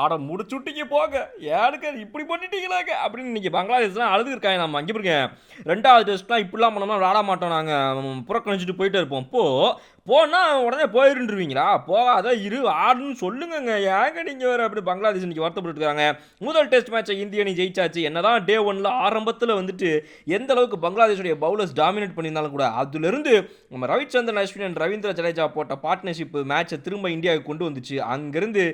ஆட முடிச்சுட்டிங்க போங்க. ஏனுங்க இப்படி பண்ணிட்டீங்களாங்க? அப்படின்னு இன்றைக்கி பங்களாதேஷ்லாம் அழுது இருக்காங்க நம்ம அங்கே பாருங்க. ரெண்டாவது டெஸ்ட்லாம் இப்படிலாம் பண்ணோம்னா விளாட மாட்டோம் நாங்கள் புறக்கணிச்சிட்டு போயிட்டே இருப்போம். அப்போது போனால் உடனே போயிருந்துருவீங்களா போகாத இரு ஆடுன்னு சொல்லுங்கங்க. ஏங்க நீங்கள் வேறு அப்படி பங்களாதேஷ் இன்னைக்கு வருத்தப்பட்டு இருக்காங்க முதல் டெஸ்ட் மேட்சை இந்திய அணி ஜெயிச்சாச்சு. என்னதான் டே ஒன்ல ஆரம்பத்தில் வந்துட்டு எந்த அளவுக்கு பங்களாதேஷுடைய பவுலர்ஸ் டாமினேட் பண்ணியிருந்தாலும் கூட அதுலேருந்து நம்ம ரவிச்சந்திரன் அஸ்வின் அண்ட் ரவீந்திர ஜடேஜா போட்ட பார்ட்னர்ஷிப் மேட்சை திரும்ப இந்தியாவுக்கு கொண்டு வந்துச்சு. அங்கேருந்து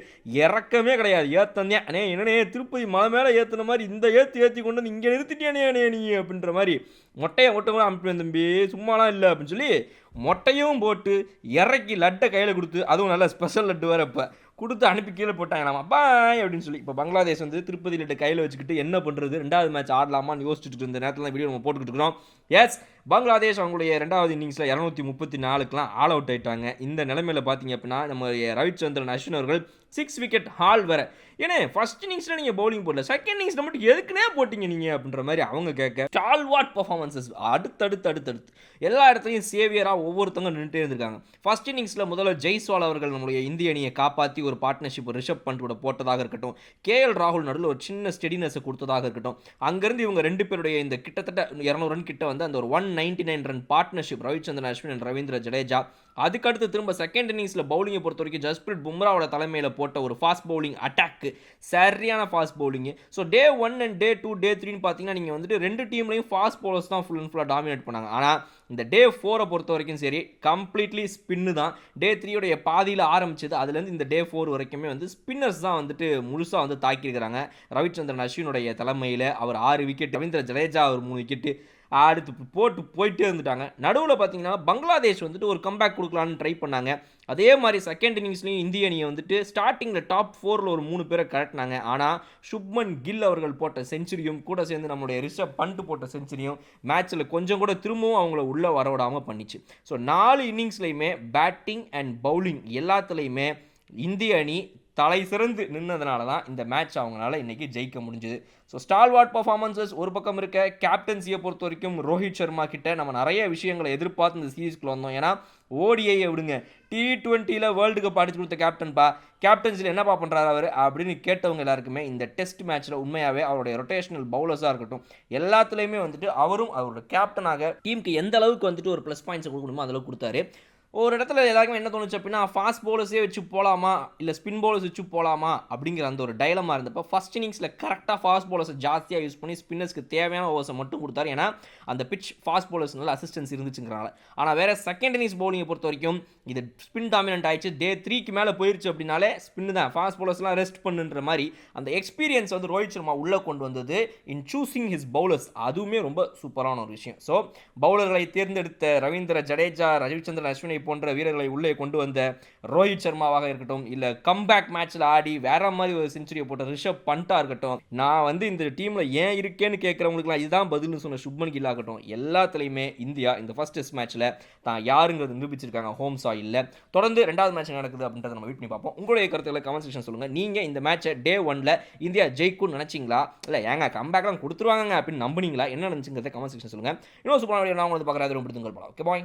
இறக்கமே கிடையாது. ஏத்தந்தே அண்ணே என்னனே திருப்பதி மலை மேலே ஏற்றுன மாதிரி இந்த ஏற்றி ஏற்றி கொண்டு வந்து இங்கே நிறுத்திட்டேனே அண்ணே நீ அப்படின்ற மாதிரி மொட்டையை மட்டும் அனுப்பிடுவேன் தம்பி. சும்மாலாம் இல்லை அப்படின்னு சொல்லி மொட்டையும் போட்டு இறக்கி லட்டை கையில் கொடுத்து அதுவும் நல்ல ஸ்பெஷல் லட்டு வேறு இப்போ. கொடுத்து அனுப்பி கீழே போட்டாங்க நம்ம பாய் அப்படின்னு சொல்லி. இப்போ பங்களாதேஷ் வந்து திருப்பதி லட்டு கையில் வச்சுக்கிட்டு என்ன பண்ணுறது ரெண்டாவது மேட்ச் ஆடலாமான்னு யோசிச்சுட்டு இருந்த நேரத்தில் வீடியோ நம்ம போட்டுக்கிட்டு இருக்கிறோம். எஸ் பங்களாதேஷ் அவங்களுடைய ரெண்டாவது இன்னிங்ஸில் இரநூத்தி முப்பத்தி நாலுக்கெலாம் ஆல் அவுட் ஆயிட்டாங்க. இந்த நிலைமையில் பார்த்தீங்க அப்படின்னா நம்ம ரவிச்சந்திரன் அஸ்வின் அவர்கள் சிக்ஸ் விக்கெட் ஹால் வர. ஏன்னா ஃபர்ஸ்ட் இன்னிங்ஸில் நீங்கள் பவுலிங் போடல. செகண்ட் இன்னிங்ஸில் மட்டும் எதுக்குனே போட்டிங்க நீங்கள் அப்படின்ற மாதிரி அவங்க கேட்க ஸ்டால்வாட் பர்ஃபார்மன்சஸ் அடுத்தடுத்து அடுத்தடுத்து எல்லா இடத்துலையும் சேவியராக ஒவ்வொருத்தவங்க நின்றுட்டே இருந்திருக்காங்க. ஃபர்ஸ்ட் இன்னிங்ஸில் முதல்ல ஜெய்ஸ்வால் அவர்கள் நம்மளுடைய இந்திய அணியை காப்பாற்றி ஒரு பார்ட்னர்ஷிப் ரிஷப் பண்ட் கூட போட்டதாக இருக்கட்டும். கேஎல் ராகுல் நடுவில் ஒரு சின்ன ஸ்டெடினஸை கொடுத்ததாக இருக்கட்டும். அங்கேருந்து இவங்க ரெண்டு பேருடைய இந்த கிட்டத்தட்ட இரநூறு ரன் கிட்ட வந்து அந்த ஒரு one ninety nine run partnership Ravichandran Ashwin and Ravindra Jadeja. அதுக்கடுத்து திரும்ப செகண்ட் இன்னிங்ஸில் பவுலிங்கை பொறுத்த வரைக்கும் ஜஸ்பிரிட் பும்ராவோட தலைமையில் போட்ட ஒரு ஃபாஸ்ட் பவுலிங் அட்டாக்கு சரியான fast bowling so day one and day two day த்ரீன்னு பார்த்தீங்கன்னா நீங்கள் வந்துட்டு ரெண்டு டீம்லையும் ஃபாஸ்ட் பவுலர்ஸ் தான் ஃபுல் அண்ட் ஃபுல்லாக டாமினேட் பண்ணாங்க. ஆனால் இந்த டே ஃபோரை பொறுத்த வரைக்கும் சரி கம்ப்ளீட்லி ஸ்பின்னு தான். டே த்ரீயோடைய பாதியில் ஆரம்பிச்சது. அதுலேருந்து இந்த டே ஃபோர் வரைக்குமே வந்து ஸ்பின்னர்ஸ் தான் வந்துட்டு முழுசாக வந்து தாக்கியிருக்கிறாங்க. ரவிச்சந்திரன் அஸ்வினுடைய தலைமையில் அவர் ஆறு விக்கெட் ரவீந்திர ஜடேஜா ஒரு மூணு விக்கெட்டு அடுத்து போட்டு போயிட்டே இருந்துட்டாங்க. நடுவில் பார்த்தீங்கன்னா பங்களாதேஷ் வந்துட்டு ஒரு கம்பேக் கொடுக்கலான்னு ட்ரை பண்ணாங்க. அதே மாதிரி செகண்ட் இன்னிங்ஸ்லையும் இந்திய அணியை வந்துட்டு ஸ்டார்டிங்கில் டாப் ஃபோரில் ஒரு மூணு பேரை கரெக்ட்னாங்க ஆனால் சுப்மன் கில் அவர்கள் போட்ட செஞ்சுரியும் கூட சேர்ந்து நம்மளுடைய ரிஷப் பண்ட் போட்ட செஞ்சுரியும் மேட்ச்சில் கொஞ்சம் கூட திரும்பவும் அவங்கள உள்ளே வரவிடாமல் பண்ணிச்சு. ஸோ நாலு இன்னிங்ஸ்லையுமே பேட்டிங் அண்ட் பவுலிங் எல்லாத்துலேயுமே இந்திய அணி தலை சிறந்து நின்னதுனால தான் இந்த மேட்ச் அவங்களால இன்றைக்கி ஜெயிக்க முடிஞ்சுது. ஸோ ஸ்டால்வார்ட் பர்ஃபார்மன்சஸ் ஒரு பக்கம் இருக்க கேப்டன்சியை பொறுத்த வரைக்கும் ரோஹித் சர்மா கிட்ட நம்ம நிறைய விஷயங்களை எதிர்பார்த்து இந்த சீரீஸ்க்குள்ள வந்தோம். ஏன்னா ஓடிஐயை விடுங்க. டி டுவெண்ட்டியில் வேர்ல்டு கப் அடிச்சு கொடுத்த கேப்டன்பா கேப்டன்சியில் என்னப்பா பண்ணுறாரு அவர்? அப்படின்னு கேட்டவங்க எல்லாருக்குமே இந்த டெஸ்ட் மேட்ச்சில் உண்மையாகவே அவருடைய ரொட்டேஷனல் பவுலர்ஸாக இருக்கட்டும் எல்லாத்துலேயுமே வந்துட்டு அவரும் அவரோட கேப்டனாக டீமுக்கு எந்த அளவுக்கு வந்துட்டு ஒரு ப்ளஸ் பாயிண்ட்ஸ் கொடுக்கணுமோ அந்த அளவுக்கு கொடுத்தாரு. ஒரு இடத்துல எல்லாருக்குமே என்ன தோணுச்சு அப்படின்னா ஃபாஸ்ட் போலர்ஸே வச்சு போகலாமா இல்லை ஸ்பின் போலர்ஸ் வச்சு போகலாமா அப்படிங்கிற அந்த ஒரு டைலமாக இருந்தப்போ ஃபஸ்ட் இன்னிங்ஸில் கரெக்டாக ஃபாஸ்ட் போலர்ஸை ஜாஸ்தியாக யூஸ் பண்ணி ஸ்பின்னர்ஸ்க்கு தேவையான ஓவர்ஸை மட்டும் கொடுத்தாரு. ஏன்னா அந்த பிச் ஃபாஸ்ட் பவுலர்ஸ்னால அசிஸ்டன்ஸ் இருந்துச்சுங்கிறனால. ஆனால் வேறு செகண்ட் இன்னிங்ஸ் பவுலிங்கை பொறுத்த வரைக்கும் இது ஸ்பின் டாமினன்ட் ஆயிடுச்சு. டே த்ரீக்கு மேலே போயிடுச்சு அப்படின்னாலே ஸ்பின் தான். ஃபாஸ்ட் போலர்ஸ்லாம் ரெஸ்ட் பண்ணுன்ற மாதிரி அந்த எக்ஸ்பீரியன்ஸ் வந்து ரோஹித் சர்மா உள்ளே கொண்டு வந்தது இன் சூசிங் ஹிஸ் பவுலர்ஸ் அதுவுமே ரொம்ப சூப்பரான ஒரு விஷயம். ஸோ பவுலர்களை தேர்ந்தெடுத்த ரவீந்திர ஜடேஜா ரவிச்சந்திரன் அஸ்வினை போன்ற வீரர்களை உள்ளே கொண்டு வந்த ரோஹித் சர்மாவாக இருக்கட்டும் இல்லை கம்பேக் மேட்ச்சில் ஆடி வேற மாதிரி ஒரு செஞ்சுரியை போட்ட ரிஷப் பண்ட்டாக இருக்கட்டும் நான் வந்து இந்த டீமில் ஏன் இருக்கேன்னு கேட்குறவங்களுக்குலாம் இதுதான் பதில்னு சொன்ன சுப்மன் கில் ஆகட்டும் எல்லாத்துலேயுமே இந்தியா இந்த ஃபர்ஸ்ட் டெஸ்ட் மேட்ச்சில் தான் யாருங்கிறது நிரூபிச்சிருக்காங்க ஹோம் இல்லை தொடர்ந்து ரெண்டாவது மேட்ச் நடக்குது அப்படின்றத நம்ம வெயிட் பண்ணி பார்ப்போம். உங்களுடைய கருத்துக்களை கமெண்ட் செக்ஷன் சொல்லுங்கள் நீங்கள் இந்த மேட்சை டே ஒன்ல இந்தியா ஜெயிக்கும்னு நினச்சிங்களா? இல்லை ஏங்க கம்பேக்லாம் கொடுத்துருவாங்க அப்படின்னு நம்புனீங்களா? என்ன நினச்சிங்கிறத கமெண்ட் செக்ஷன் சொல்லுங்கள் இன்னொரு சூப்பரான நான் உங்களுக்கு பார்க்குறது ரொம்ப பிடித்துங்கள் போலாம் ஓகே பாய்